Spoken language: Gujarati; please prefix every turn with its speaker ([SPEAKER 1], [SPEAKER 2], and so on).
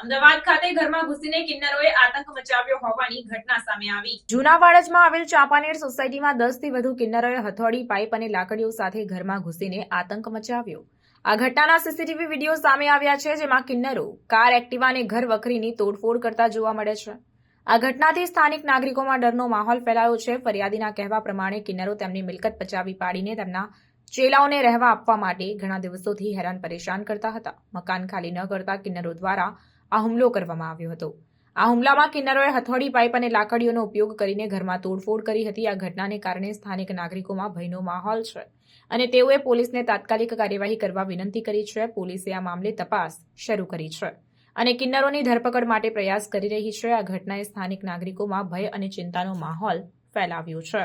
[SPEAKER 1] અમદાવાદ ખાતે ઘરમાં ઘૂસીને કિન્નરોએ આતંક મચાવ્યો હોવાની ઘટના સામે આવી. જૂના આવેલ ચાંપાનેર સોસાયટીમાં દસથી વધુ કિન્નરોએ હથોડી, પાઇપ અને લાકડીઓ સાથે ઘરમાં ઘૂસીને આતંક મચાવ્યો. આ ઘટનાના સીસીટીવી વીડિયો સામે આવ્યા છે, જેમાં કિન્નરો કાર, એક્ટિવા અને ઘર વખરીની તોડફોડ કરતા જોવા મળે છે. આ ઘટનાથી સ્થાનિક નાગરિકોમાં ડરનો માહોલ ફેલાયો છે. ફરિયાદીના કહેવા પ્રમાણે, કિન્નરો તેમની મિલકત પચાવી પાડીને તેમના ચેલાઓને રહેવા આપવા માટે ઘણા દિવસોથી હેરાન પરેશાન કરતા હતા. મકાન ખાલી ન કરતા કિન્નરો દ્વારા આ હુમલો કરવામાં આવ્યો હતો. આ હુમલામાં કિન્નરોએ હથોડી, પાઇપ અને લાકડીઓનો ઉપયોગ કરીને ઘરમાં તોડફોડ કરી હતી. આ ઘટનાને કારણે સ્થાનિક નાગરિકોમાં ભયનો માહોલ છે અને તેઓએ પોલીસને તાત્કાલિક કાર્યવાહી કરવા વિનંતી કરી છે. પોલીસે આ મામલે તપાસ શરૂ કરી છે અને કિન્નરોની ધરપકડ માટે પ્રયાસ કરી રહી છે. આ ઘટનાએ સ્થાનિક નાગરિકોમાં ભય અને ચિંતાનો માહોલ ફેલાવ્યો છે.